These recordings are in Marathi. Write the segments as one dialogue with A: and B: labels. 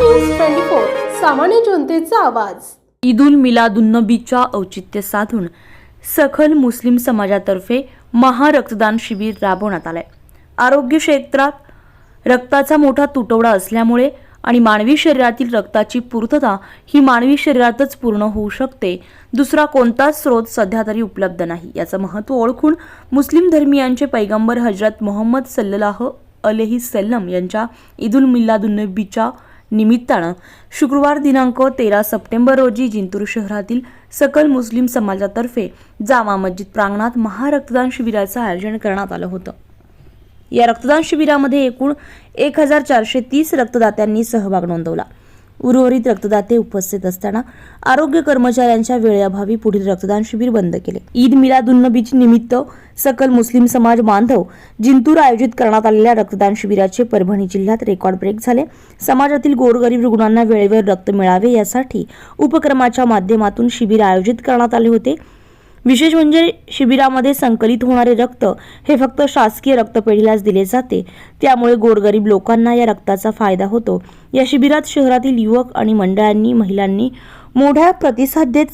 A: न्यूज ट्वेंटी फोर सामान्य जनतेचा आवाज.
B: ईदुल मिलादुन्नबीच्या औचित्य साधून सखल मुस्लिम समाजातर्फे महारक्तदान शिबिर राबवण्यात आलंय. आरोग्य क्षेत्रात रक्ताचा मोठा तुटवडा असल्यामुळे आणि मानवी शरीरातील रक्ताची पूर्तता ही मानवी शरीरातच पूर्ण होऊ शकते दुसरा कोणताच स्रोत सध्या तरी उपलब्ध नाही. याचं महत्त्व ओळखून मुस्लिम धर्मियांचे पैगंबर हजरत मोहम्मद सल्लल्लाह अलही सल्लम यांच्या ईदुल मिलादुन्नबीच्या निमित्तानं शुक्रवार दिनांक तेरा सप्टेंबर रोजी जिंतूर शहरातील सकल मुस्लिम समाजातर्फे जामा मस्जिद प्रांगणात महारक्तदान शिबिराचं आयोजन करण्यात आलं होतं. या रक्तदान शिबिरामध्ये एकूण एक हजार चारशे तीस रक्तदात्यांनी सहभाग नोंदवला. उर्वरित रक्तदाते उपस्थित असताना आरोग्य कर्मचाऱ्यांच्या वेळेअभावी पुढील रक्तदान शिबिर बंद केले. ईद मिलादुन्नबीची निमित्त सकल मुस्लिम समाज बांधव जिंतूर आयोजित करण्यात आलेल्या रक्तदान शिबिराचे परभणी जिल्ह्यात रेकॉर्ड ब्रेक झाले. समाजातील गोरगरीब रुग्णांना वेळेवर रक्त मिळावे यासाठी उपक्रमाच्या माध्यमातून शिबिर आयोजित करण्यात आले होते. विशेष म्हणजे शिबिरामध्ये संकलित होणारे रक्त हे फक्त शासकीय रक्तपेढीलाच दिले जाते. त्यामुळे गोरगरीब लोकांना या रक्ताचा फायदा होतो. या शिबिरात शहरातील युवक आणि मंडळांनी महिलांनी मोठ्या प्रतिसाद देत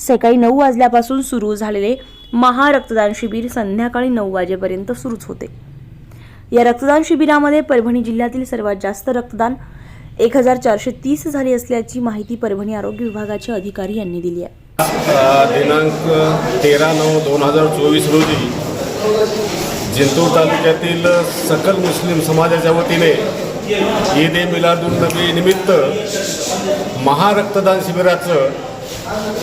B: सकाळी नऊ वाजल्यापासून सुरू झालेले महारक्तदान शिबिर संध्याकाळी नऊ वाजेपर्यंत सुरूच होते. या रक्तदान शिबिरामध्ये परभणी जिल्ह्यातील सर्वात जास्त रक्तदान एक हजार चारशे तीस झाली असल्याची माहिती परभणी आरोग्य विभागाचे अधिकारी यांनी दिली आहे.
C: दिनांक तेरा नऊ दोन हजार चोवीस रोजी जिंतूर तालुक्यातील सकल मुस्लिम समाजाच्या वतीने ईद ए मिलादुल नबी निमित्त महारक्तदान शिबिराचं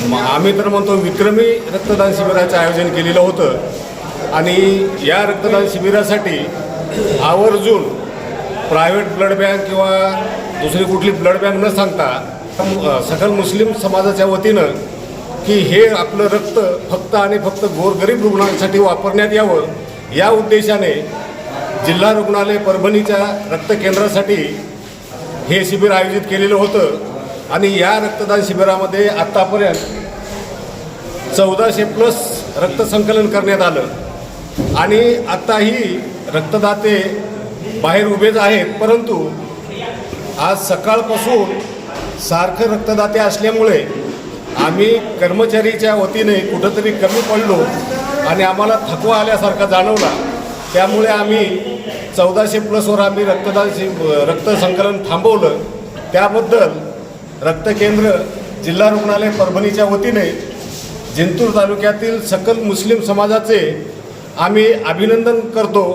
C: म- आम्ही तर म्हणतो विक्रमी रक्तदान शिबिराचं आयोजन केलेलं होतं. आणि या रक्तदान शिबिरासाठी आवर्जून प्रायव्हेट ब्लड बँक किंवा दुसरी कुठली ब्लड बँक न सांगता सकल मुस्लिम समाजाच्या वतीनं की हे आपलं रक्त फक्त आणि फक्त गोरगरीब रुग्णांसाठी वापरण्यात यावं या उद्देशाने जिल्हा रुग्णालय परभणीच्या रक्त केंद्रासाठी हे शिबिर आयोजित केलेलं होतं. आणि या रक्तदान शिबिरामध्ये आत्तापर्यंत चौदाशे प्लस रक्तसंकलन करण्यात आलं. आणि आत्ताही रक्तदाते बाहेर उभेच आहेत परंतु आज सकाळपासून सारखं रक्तदाते असल्यामुळे आम्ही कर्मचारीच्या वतीने कुठंतरी कमी पडलो आणि आम्हाला थकवा आल्यासारखा जाणवला. त्यामुळे आम्ही चौदाशे प्लसवर आम्ही रक्तदान रक्त संकलन थांबवलं. त्याबद्दल रक्तकेंद्र जिल्हा रुग्णालय परभणीच्या वतीने जिंतूर तालुक्यातील सकल मुस्लिम समाजाचे आम्ही अभिनंदन करतो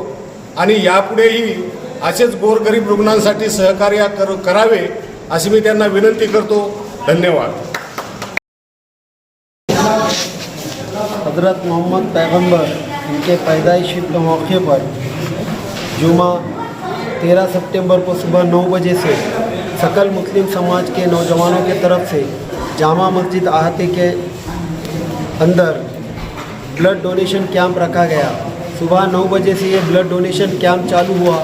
C: आणि यापुढेही असेच गोरगरीब रुग्णांसाठी सहकार्य कर करावे अशी मी त्यांना विनंती करतो. धन्यवाद.
D: हज़रत मोहम्मद पैगंबर, इनके पैदाइशी के मौके पर जुमा 13 सितंबर को सुबह 9 बजे से सकल मुस्लिम समाज के नौजवानों के तरफ़ से जामा मस्जिद आहते के अंदर ब्लड डोनेशन कैंप रखा गया। सुबह 9 बजे से ये ब्लड डोनेशन कैंप चालू हुआ।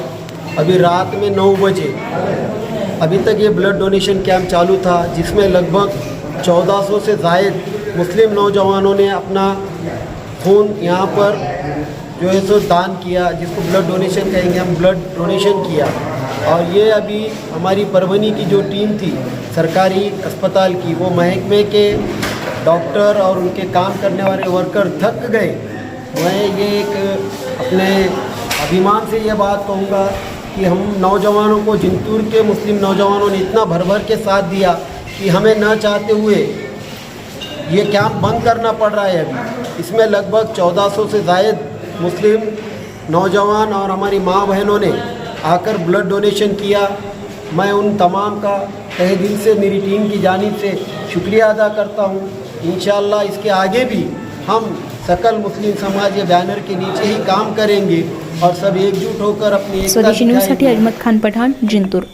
D: अभी रात में 9 बजे। अभी तक ये ब्लड डोनेशन कैंप चालू था, जिसमें लगभग 1400 से जायद मुस्लिम नौजवानों ने अपना खून यहाँ पर जो है सो दान किया, जिसको ब्लड डोनेशन कहेंगे हम ब्लड डोनेशन किया। और ये अभी हमारी परवनी की जो टीम थी, सरकारी अस्पताल की, वो महकमे के डॉक्टर और उनके काम करने वाले वर्कर थक गए। मैं ये एक अपने अभिमान से ये बात कहूँगा कि हम नौजवानों को, जिंतूर के मुस्लिम नौजवानों ने इतना भर भर के साथ दिया कि हमें न चाहते हुए ये कैंप बंद करना पड़ रहा है अभी। इसमें लगभग 1400 से जायद मुस्लिम नौजवान और हमारी माँ बहनों ने आकर ब्लड डोनेशन किया। मैं उन तमाम का तहे दिल से मेरी टीम की जानब से शुक्रिया अदा करता हूँ। इन इसके आगे भी हम सकल मुस्लिम समाज के बैनर के नीचे ही काम करेंगे और सब एकजुट होकर अपनी
B: स्वदेशी
D: दिखाएँगे।
B: अहमद खान पठाण जिंतूर।